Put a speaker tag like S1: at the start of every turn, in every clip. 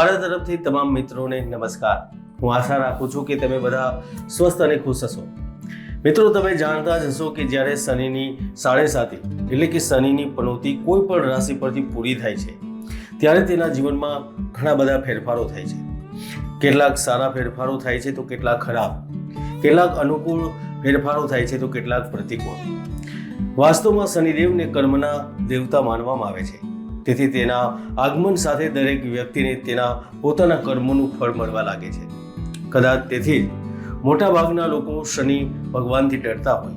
S1: મારા તરફથી તમામ મિત્રોને નમસ્કાર. હું આશા રાખું છું કે તમે બધા સ્વસ્થ અને ખુશ હશો. મિત્રો, તમે જાણતા જ હશો કે જ્યારે શનિની સાડે સાતી એટલે કે શનિની પનોતી કોઈ પણ રાશિ પરથી પૂરી થાય છે, ત્યારે તેના જીવનમાં ઘણા બધા ફેરફારો થાય છે. કેટલાક સારા ફેરફારો થાય છે તો કેટલાક ખરાબ. કેટલાક અનુકૂળ ફેરફારો થાય છે તો કેટલાક પ્રતિકૂળ. વાસ્તવમાં શનિદેવને કર્મના દેવતા માનવામાં આવે છે. તેથી તેના આગમન સાથે દરેક વ્યક્તિને તેના પોતાના કર્મોનું ફળ મળવા લાગે છે. કદાચ તેથી જ મોટાભાગના લોકો શનિ ભગવાનથી ડરતા હોય.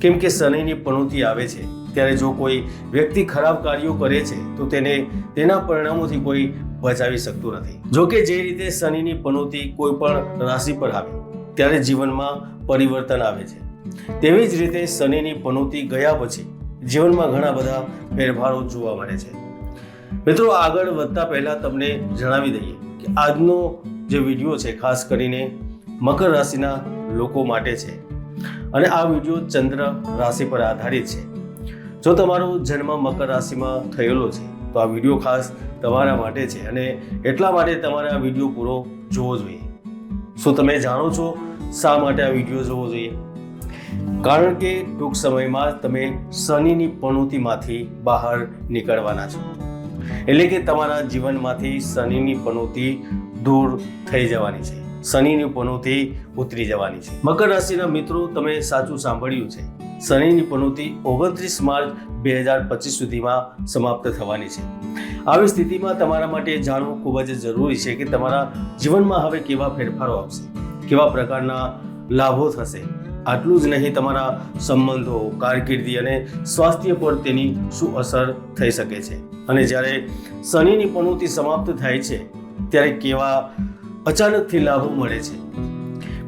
S1: કેમ કે શનિની પણોતી આવે છે. ત્યારે જો કોઈ વ્યક્તિ ખરાબ કાર્યો કરે છે, તો તેને તેના પરિણામોથી કોઈ બચાવી શકતું નથી. જો કે જે રીતે શનિની પનોતી કોઈ પણ રાશિ પર આવે, ત્યારે જીવનમાં પરિવર્તન આવે છે. તેવી જ રીતે શનિની પનોતી ગયા પછી જીવનમાં ઘણા બધા ફેરફારો જોવા મળે છે. મિત્રો, આગળ વધતા પહેલા તમને જણાવી દઈએ કે આજનો જે વીડિયો છે, ખાસ કરીને મકર રાશિના લોકો માટે છે. અને આ વીડિયો ચંદ્ર રાશિ પર આધારિત છે. જો તમારો જન્મ મકર રાશિમાં થયેલો છે, તો આ વીડિયો ખાસ તમારા માટે છે અને એટલા માટે તમારે આ વીડિયો પૂરો જોવો જોઈએ. શું તમે જાણો છો શા માટે આ વીડિયો જોવો જોઈએ? કારણ કે ટૂંક સમયમાં તમે શનિની પનોતીમાંથી બહાર નીકળવાના છો. એટલે કે તમારા જીવનમાંથી શનિની પનોતી દૂર થઈ જવાની છે. શનિની પનોતી ઉતરી જવાની છે. મકર રાશિના મિત્રો, તમે સાચું સાંભળ્યું છે. શનિની પનોતી ઓગણત્રીસ માર્ચ બે હજાર પચીસ સુધીમાં સમાપ્ત થવાની છે. આવી સ્થિતિમાં તમારા માટે જાણવું ખૂબ જ જરૂરી છે કે તમારા જીવનમાં હવે કેવા ફેરફારો આવશે, કેવા પ્રકારના લાભો થશે આટલું જ નહીં, તમારા સંબંધો, કારકિર્દી અને સ્વાસ્થ્ય પર તેની શું અસર થઈ શકે છે? અને જ્યારે શનિની પનોતી સમાપ્ત થાય છે, ત્યારે કેવા અચાનકથી લાભો મળે છે?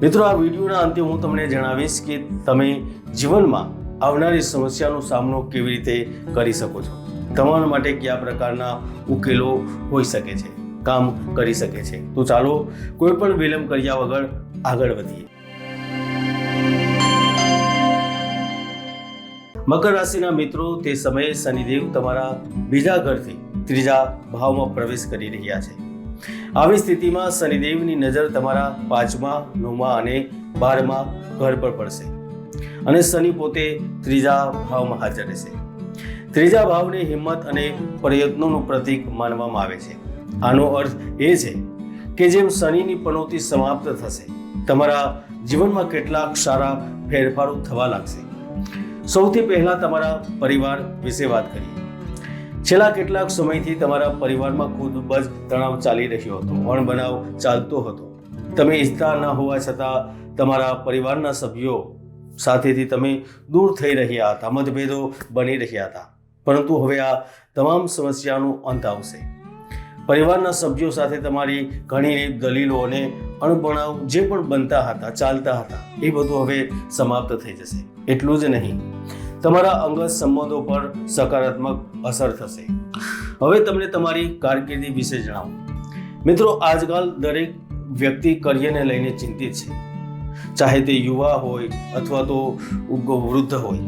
S1: મિત્રો, આ વિડીયોના અંતે હું તમને જણાવીશ કે તમે જીવનમાં આવનારી સમસ્યાનો સામનો કેવી રીતે કરી શકો છો? તમારા માટે કયા પ્રકારના ઉકેલો હોઈ શકે છે? કામ કરી શકે છે? તો ચાલો, કોઈ પણ વિલંબ કર્યા વગર આગળ વધીએ. મકર રાશિના મિત્રો, તે સમયે શનિદેવ તમારા બીજા ઘરથી ત્રીજા ભાવમાં પ્રવેશ કરી રહ્યા છે. આવી સ્થિતિમાં શનિદેવની નજર તમારા પાંચમા, નવમા અને બારમા ઘર પર પડશે અને શનિ પોતે ત્રીજા ભાવમાં હાજર રહેશે. ત્રીજા ભાવને હિંમત અને પ્રયત્નોનું પ્રતીક માનવામાં આવે છે. આનો અર્થ એ છે કે જેમ શનિની પનોતી સમાપ્ત થશે, તમારા જીવનમાં કેટલાક સારા ફેરફારો થવા લાગશે. સૌથી પહેલા તમારા પરિવાર વિશે વાત કરીએ. છેલ્લા કેટલાક સમયથી તમારા પરિવારમાં ખૂબ જ તણાવ ચાલી રહ્યો હતો, અણબનાવ ચાલતો હતો. તમે ઈચ્છતા ન હોવા છતાં તમારા પરિવારના સભ્યો સાથેથી તમે દૂર થઈ રહ્યા હતા, મતભેદો બની રહ્યા હતા. પરંતુ હવે આ તમામ સમસ્યાનો અંત આવશે. પરિવારના સભ્યો સાથે તમારી ઘણી દલીલો અને અણબણાવ જે પણ બનતા હતા, ચાલતા હતા, એ બધું હવે સમાપ્ત થઈ જશે. એટલું જ નહીં. તમારા અંગત સંબંધો પર સકારાત્મક અસર થશે. હવે તમને તમારી કારકિર્દી વિશે જણાવો. મિત્રો, આજકાલ દરેક વ્યક્તિ કરિયરને લઈને ચિંતિત છે. ચાહે તે યુવા હોય અથવા તો વૃદ્ધ હોય.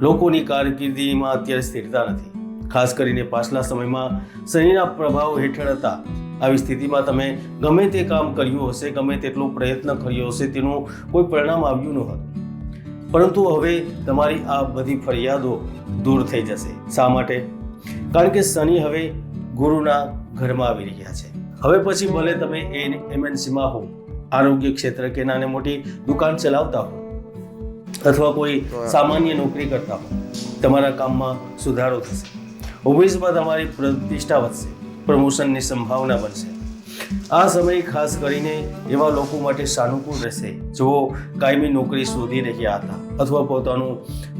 S1: લોકોની કારકિર્દીમાં અત્યારે સ્થિરતા નથી. ખાસ કરીને પાછલા સમયમાં શનિના પ્રભાવ હેઠળ હતા. આવી સ્થિતિમાં તમે ગમે તે કામ કર્યું હશે ગમે તેટલો પ્રયત્ન કર્યો હશે તેનું કોઈ પરિણામ આવ્યું ન હતું. પરંતુ હવે તમારી આ બધી ફરિયાદો દૂર થઈ જશે. શા માટે? કારણ કે શનિ હવે ગુરુના ઘરમાં આવી રહ્યા છે. હવે પછી ભલે તમે એ એમએનસીમાં હો આરોગ્ય ક્ષેત્ર કે નાની મોટી દુકાન ચલાવતા હો અથવા કોઈ સામાન્ય નોકરી કરતા હો તમારા કામમાં સુધારો થશે. ઓફિસમાં તમારી પ્રતિષ્ઠા વધશે. પ્રમોશનની સંભાવના બનશે આ સમય ખાસ કરીને એવા લોકો માટે સાનુકૂળ રહેશે, જેઓ કાયમી નોકરી શોધી રહ્યા હતા અથવા પોતાનો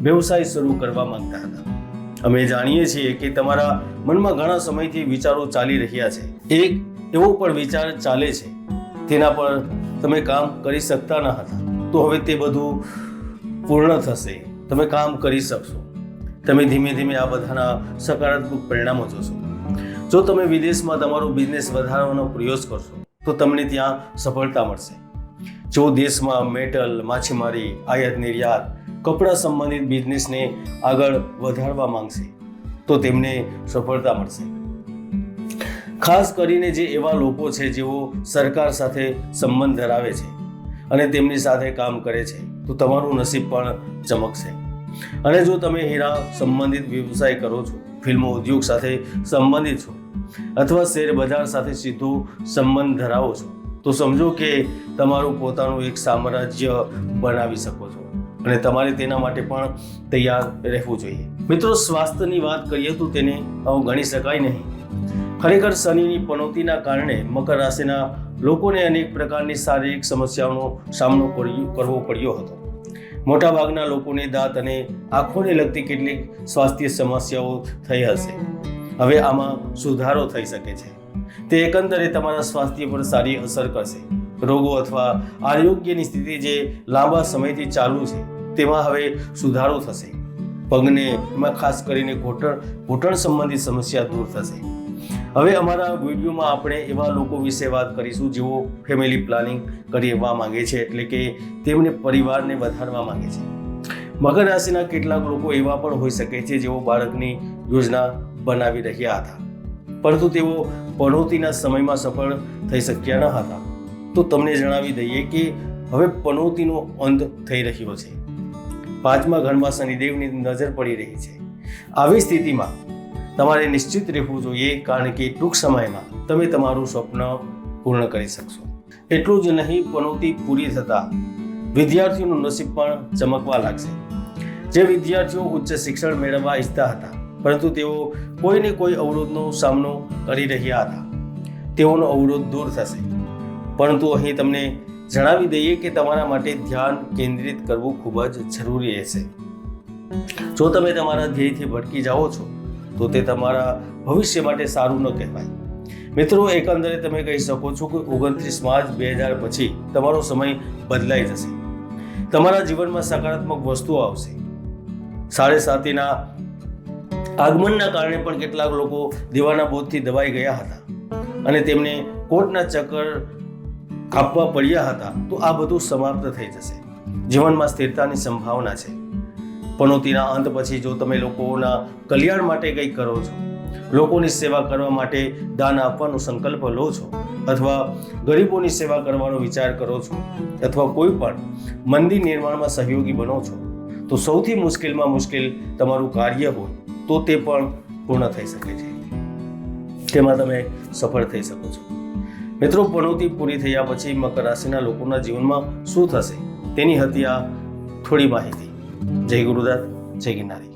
S1: વ્યવસાય શરૂ કરવા માંગતા હતા. અમે જાણીએ છીએ કે તમારા મનમાં ઘણા સમયથી વિચારો ચાલી રહ્યા છે. એક એવો પણ વિચાર ચાલે છે, તેના પર તમે કામ કરી શકતા ન હતા. તો હવે તે બધું પૂર્ણ થશે. તમે કામ કરી શકશો. તમે ધીમે ધીમે આ બધાના સકારાત્મક પરિણામો જોશો. જો તમે વિદેશમાં તમારો બિઝનેસ વધારવાનો પ્રયાસ કરશો, તો તમને ત્યાં સફળતા મળશે. જો દેશમાં મેટલ માછીમારી, આયાત નિર્યાત, કપડાં સંબંધિત બિઝનેસને આગળ વધારવા માંગશે, તો તેમને સફળતા મળશે. ખાસ કરીને જે એવા લોકો છે જેઓ સરકાર સાથે સંબંધ ધરાવે છે અને તેમની સાથે કામ કરે છે, તો તમારું નસીબ પણ ચમકશે. અને જો તમે હીરા સંબંધિત વ્યવસાય કરો છો ફિલ્મો ઉદ્યોગ સાથે સંબંધિત છો અથવા શેર બજાર સાથે સીધો સંબંધ ધરાવો છો? તો સમજો કે તમારું પોતાનું એક સામ્રાજ્ય બનાવી શકો છો અને તમારે તેના માટે પણ તૈયાર રહેવું જોઈએ. મિત્રો, સ્વાસ્થ્યની વાત કરીએ તો તેને અવગણી શકાય નહીં. ખરેખર શનિની પનોતીના કારણે મકર રાશિના લોકોને અનેક પ્રકારની શારીરિક સમસ્યાઓનો સામનો કરવો પડ્યો હતો. મોટાભાગના લોકોને દાંત અને આંખોને લગતી કેટલીક સ્વાસ્થ્ય સમસ્યાઓ થઈ હશે. હવે આમાં સુધારો થઈ શકે છે. તે એકંદરે તમારા સ્વાસ્થ્ય પર સારી અસર કરશે. રોગો અથવા આરોગ્યની સ્થિતિ જે લાંબા સમયથી ચાલુ છે, તેમાં હવે સુધારો થશે. પગને એમાં ખાસ કરીને ઘૂંટણ ઘૂંટણ સંબંધિત સમસ્યા દૂર થશે. હવે અમારા વિડીયોમાં આપણે એવા લોકો વિશે વાત કરીશું જેઓ ફેમિલી પ્લાનિંગ કરવા માંગે છે, એટલે કે તેમને પરિવારને વધારવા માંગે છે. મકર રાશિના કેટલાક લોકો એવા પણ હોઈ શકે છે જેઓ બાળકની યોજના બનાવી રહ્યા હતા. પરંતુ તેઓ પનોતીના સમયમાં સફળ થઈ શક્યા ન હતા. તો તમને જણાવી દઈએ કે હવે પનોતીનો અંત થઈ રહ્યો છે. પાંચમા ઘરમાં શનિદેવની નજર પડી રહી છે. આવી સ્થિતિમાં તમારે નિશ્ચિત રહેવું જોઈએ કારણ કે ટૂંક સમયમાં તમે તમારું સ્વપ્ન પૂર્ણ કરી શકશો. એટલું જ નહીં, પનોતી પૂરી થતાં વિદ્યાર્થીઓનું નસીબ પણ ચમકવા લાગશે. જે વિદ્યાર્થીઓ ઉચ્ચ શિક્ષણ મેળવવા ઈચ્છતા હતા, પરંતુ તેઓ કોઈને કોઈ અવરોધનો સામનો કરી રહ્યા હતા. તેઓનો અવરોધ દૂર થશે. પરંતુ અહીં તમને જણાવી દઈએ કે તમારા માટે ધ્યાન કેન્દ્રિત કરવું ખૂબ જ જરૂરી રહેશે. જો તમે તમારા ધ્યેયથી ભટકી જાઓ છો તો તે તમારા ભવિષ્ય માટે સારું ન કહેવાય. મિત્રો, એકંદરે તમે કહી શકો છો કે ઓગણત્રીસ માર્ચ બે હજાર પછી તમારો સમય બદલાઈ જશે. તમારા જીવનમાં સકારાત્મક વસ્તુઓ આવશે. સાડે સાતીના આગમનના કારણે પણ કેટલાક લોકો દીવાના બોધથી દબાઈ ગયા હતા અને તેમને કોર્ટના ચક્કર કાપવા પડ્યા હતા. તો આ બધું સમાપ્ત થઈ જશે. જીવનમાં સ્થિરતાની સંભાવના છે. પનોતીના અંત પછી જો તમે લોકોના કલ્યાણ માટે કંઈક કરો છો, લોકોની સેવા કરવા માટે દાન આપવાનો સંકલ્પ લો છો, અથવા ગરીબોની સેવા કરવાનો વિચાર કરો છો, અથવા કોઈ પણ મંદિર નિર્માણમાં સહયોગી બનો છો, તો સૌથી મુશ્કેલમાં મુશ્કેલ તમારું કાર્ય હોય તો તે પણ પૂર્ણ થઈ શકે છે. તેમાં તમે સફળ થઈ શકો છો. મિત્રો, પનોતી પૂરી થયા પછી મકર રાશિના લોકોના જીવનમાં શું થશે તેની હતી આ થોડી માહિતી. જય ગુરુદાસ જય ગિરનારી